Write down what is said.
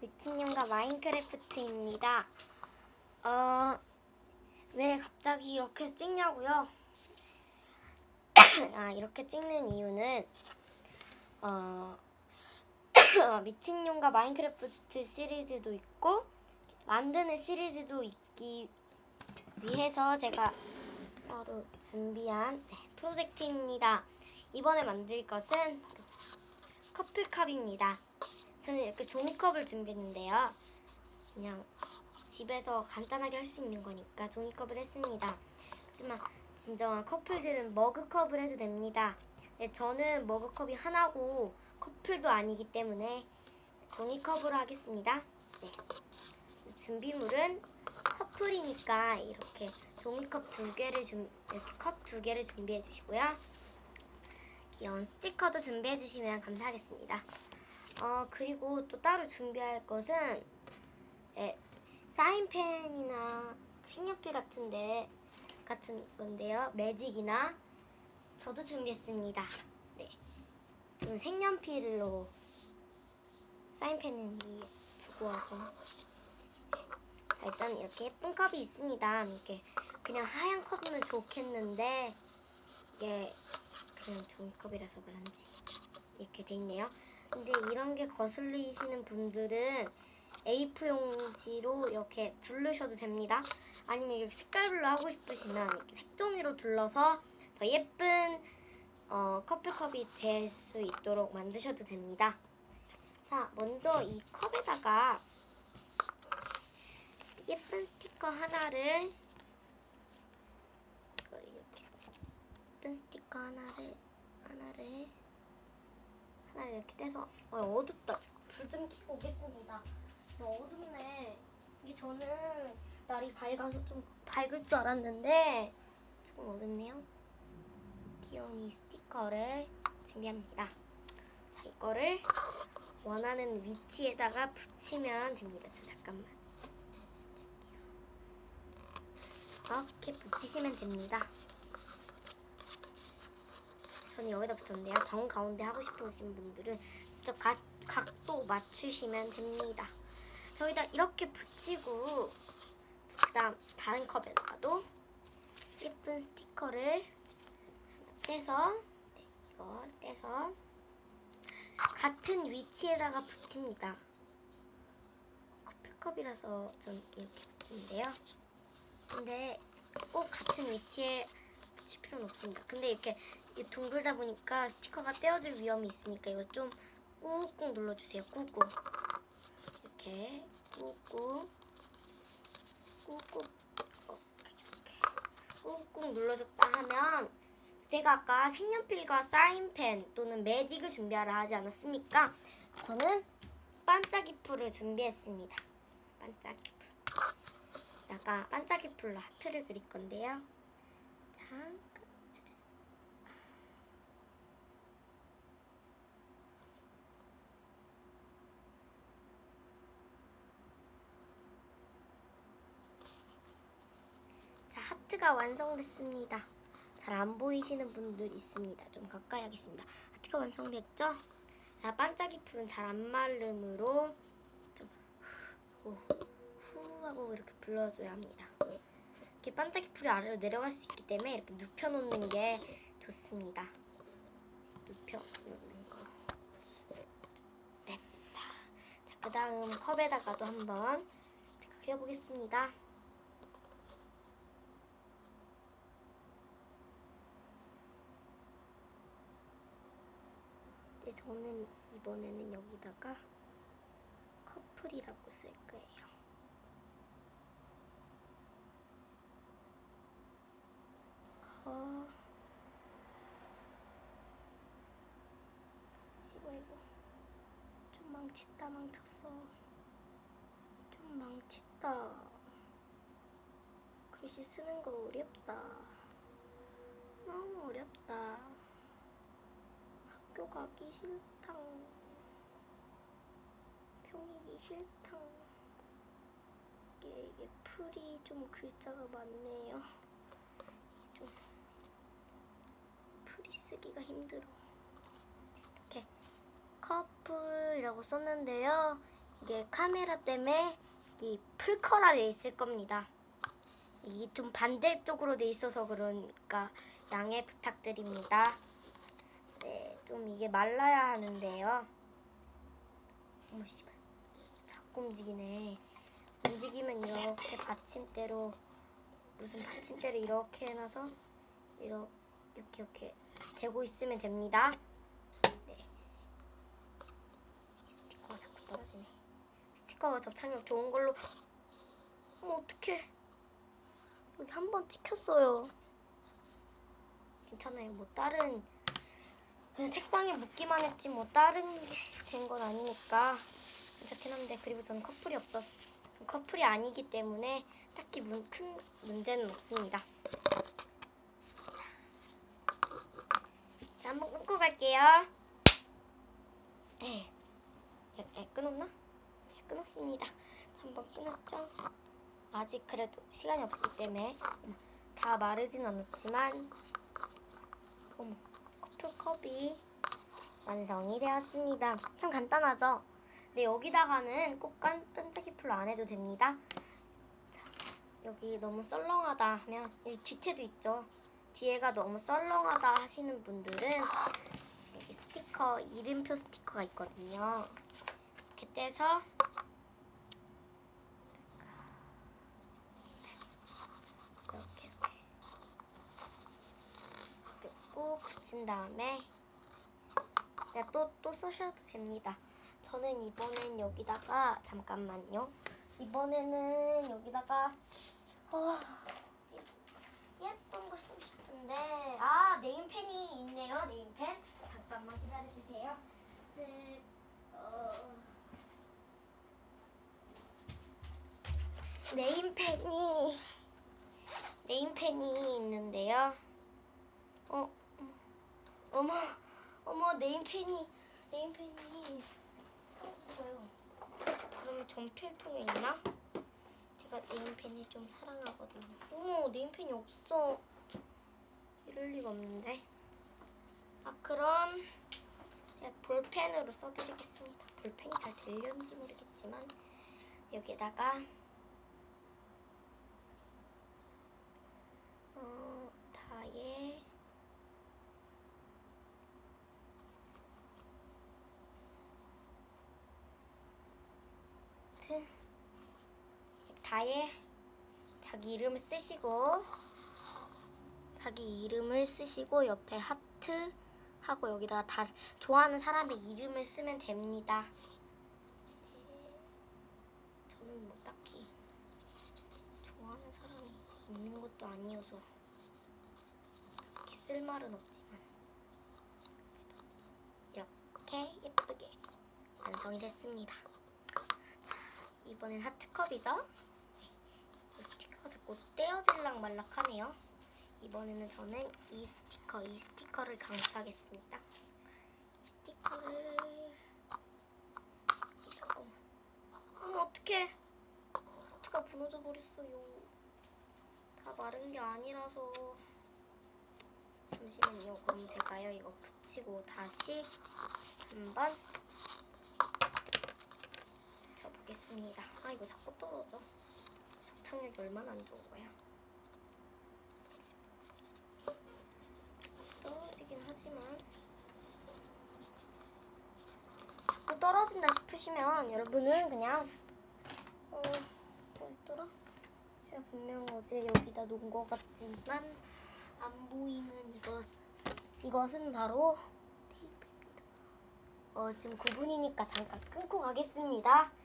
미친년과 마인크래프트입니다. 어, 왜 갑자기 이렇게 찍냐고요? 아, 이렇게 찍는 이유는 어, 미친년과 마인크래프트 시리즈도 있고 만드는 시리즈도 있기 위해서 제가 따로 준비한 네, 프로젝트입니다. 이번에 만들 것은 커플컵입니다. 저는 이렇게 종이컵을 준비했는데요. 그냥 집에서 간단하게 할 수 있는 거니까 종이컵을 했습니다. 하지만 진정한 커플들은 머그컵을 해도 됩니다. 네, 저는 머그컵이 하나고 커플도 아니기 때문에 종이컵으로 하겠습니다. 네. 준비물은 커플이니까 이렇게 종이컵 두 개를 준 이렇게 컵 두 개를 준비해 주시고요. 귀여운 스티커도 준비해 주시면 감사하겠습니다. 어 그리고 또 따로 준비할 것은 예, 사인펜이나 색연필 같은데 같은 건데요. 매직이나 저도 준비했습니다. 네, 저는 색연필로 사인펜은 두고 와서 자, 일단 이렇게 예쁜 컵이 있습니다. 이렇게 그냥 하얀 컵이면 좋겠는데 이게 그냥 종이컵이라서 그런지 이렇게 돼 있네요. 근데 이런 게 거슬리시는 분들은 A4 용지로 이렇게 두르셔도 됩니다. 아니면 이렇게 색깔별로 하고 싶으시면 색종이로 둘러서 더 예쁜 어, 커플컵이 될 수 있도록 만드셔도 됩니다. 자, 먼저 이 컵에다가 예쁜 스티커 하나를 이렇게 예쁜 스티커 하나를 하나를 하나를 이렇게 떼서 어, 어둡다. 불 좀 켜고 오겠습니다. 어, 어둡네. 이게 저는 날이 밝아서 좀 밝을 줄 알았는데 조금 어둡네요. 귀여운 이 스티커를 준비합니다. 자, 이거를 원하는 위치에다가 붙이면 됩니다. 저 잠깐만. 이렇게 붙이시면 됩니다. 저는 여기다 붙였는데요. 정 가운데 하고 싶으신 분들은 직접 각, 각도 맞추시면 됩니다. 저기다 이렇게 붙이고 그다음 다른 컵에다가도 예쁜 스티커를 떼서 네, 이걸 떼서 같은 위치에다가 붙입니다. 커피컵이라서 전 이렇게 붙이는데요. 근데 꼭 같은 위치에 붙일 필요는 없습니다. 근데 이렇게 이 둥글다 보니까 스티커가 떼어질 위험이 있으니까 이거 좀 꾹꾹 눌러주세요. 꾹꾹. 이렇게 꾹꾹 꾹꾹 꾹꾹 눌러줬다 하면 제가 아까 색연필과 사인펜 또는 매직을 준비하라 하지 않았습니까? 저는 반짝이 풀을 준비했습니다. 반짝이 풀. 약간 반짝이 풀로 하트를 그릴 건데요. 자, 자, 하트가 완성됐습니다. 잘 안 보이시는 분들 있습니다. 좀 가까이 하겠습니다. 하트가 완성됐죠? 자, 반짝이 풀은 잘 안 마름으로 좀 후, 후 하고 이렇게 불러줘야 합니다. 이렇게 반짝이 풀이 아래로 내려갈 수 있기 때문에 이렇게 눕혀놓는 게 좋습니다. 눕혀놓는 거. 됐다. 자, 그 다음 컵에다가도 한번 그려보겠습니다. 네, 저는 이번에는 여기다가 커플이라고 쓸 거예요. 커. 이거 이거 좀 망쳤다 망쳤어. 좀 망쳤다. 글씨 쓰는 거 어렵다. 너무 어렵다. 가기 싫당. 평일이 싫당. 이게, 이게 풀이 좀 글자가 많네요. 이게 좀 풀이 쓰기가 힘들어. 이렇게 커플이라고 썼는데요. 이게 카메라 때문에 이 풀컬러 돼 있을 겁니다. 이게 좀 반대쪽으로 돼 있어서 그러니까 양해 부탁드립니다. 네, 좀 이게 말라야 하는데요. 어머 씨발, 자꾸 움직이네. 움직이면 이렇게 받침대로 무슨 받침대를 이렇게 해놔서 이렇게 이렇게 이렇게 대고 있으면 됩니다. 네. 스티커가 자꾸 떨어지네. 스티커가 접착력 좋은 걸로. 어 어떡해. 여기 한 번 찍혔어요. 괜찮아요. 뭐 다른 그냥 책상에 묻기만 했지 뭐 다른 게 된 건 아니니까 괜찮긴 한데 그리고 저는 커플이 없어서 전 커플이 아니기 때문에 딱히 문, 큰 문제는 없습니다. 자, 한번 끊고 갈게요. 에, 에, 에 끊었나? 네, 끊었습니다. 한번 끊었죠? 아직 그래도 시간이 없기 때문에 다 마르진 않았지만 어머, 커플컵이 완성이 되었습니다. 참 간단하죠? 네, 여기다가는 꼭 깐, 반짝이 풀로 안 해도 됩니다. 자, 여기 너무 썰렁하다 하면 여기 뒤태도 있죠? 뒤에가 너무 썰렁하다 하시는 분들은 여기 스티커, 이름표 스티커가 있거든요. 이렇게 떼서 이렇게 이렇게 이렇게 꾹 붙인 다음에 네, 또, 또 쓰셔도 됩니다. 저는 이번엔 여기다가 잠깐만요. 이번에는 여기다가 어, 예- 예쁜 걸 쓰고 싶은데 아 네임펜이 있네요. 네임펜 잠깐만 기다려주세요. 즉, 어, 네임펜이 네임펜이 있는데요. 어머, 어머 네임펜이 네임펜이 사라졌어요. 저 그러면 전필통에 있나? 제가 네임펜을 좀 사랑하거든요. 어머 네임펜이 없어. 이럴 리가 없는데. 아 그럼 볼펜으로 써드리겠습니다. 볼펜이 잘 들렸는지 모르겠지만 여기다가 어, 다에 트 다에 자기 이름을 쓰시고 자기 이름을 쓰시고 옆에 하트 하고 여기다가 다 좋아하는 사람의 이름을 쓰면 됩니다. 네, 저는 뭐 딱히 좋아하는 사람이 있는 것도 아니어서 딱히 쓸 말은 없지만 이렇게 예쁘게 완성이 됐습니다. 자, 이번엔 하트컵이죠? 이 자꾸 떼어질락 말락하네요. 이번에는 저는 이 스티커, 이 스티커를 강추하겠습니다. 이 스티커를 여기서 어머, 어머 어떡해 하트가 무너져 버렸어요. 다 마른 게 아니라서 잠시만요. 그럼 제가요 이거 붙이고 다시 한번 붙여보겠습니다. 아 이거 자꾸 떨어져. 접착력이 얼마나 안 좋은 거야. 떨어지긴 하지만 자꾸 떨어진다 싶으시면 여러분은 그냥 어 어디더라? 제가 분명 어제 여기다 놓은 것 같지만 안 보이는 이것 이것은 바로 테이프입니다. 어 지금 9분이니까 잠깐 끊고 가겠습니다.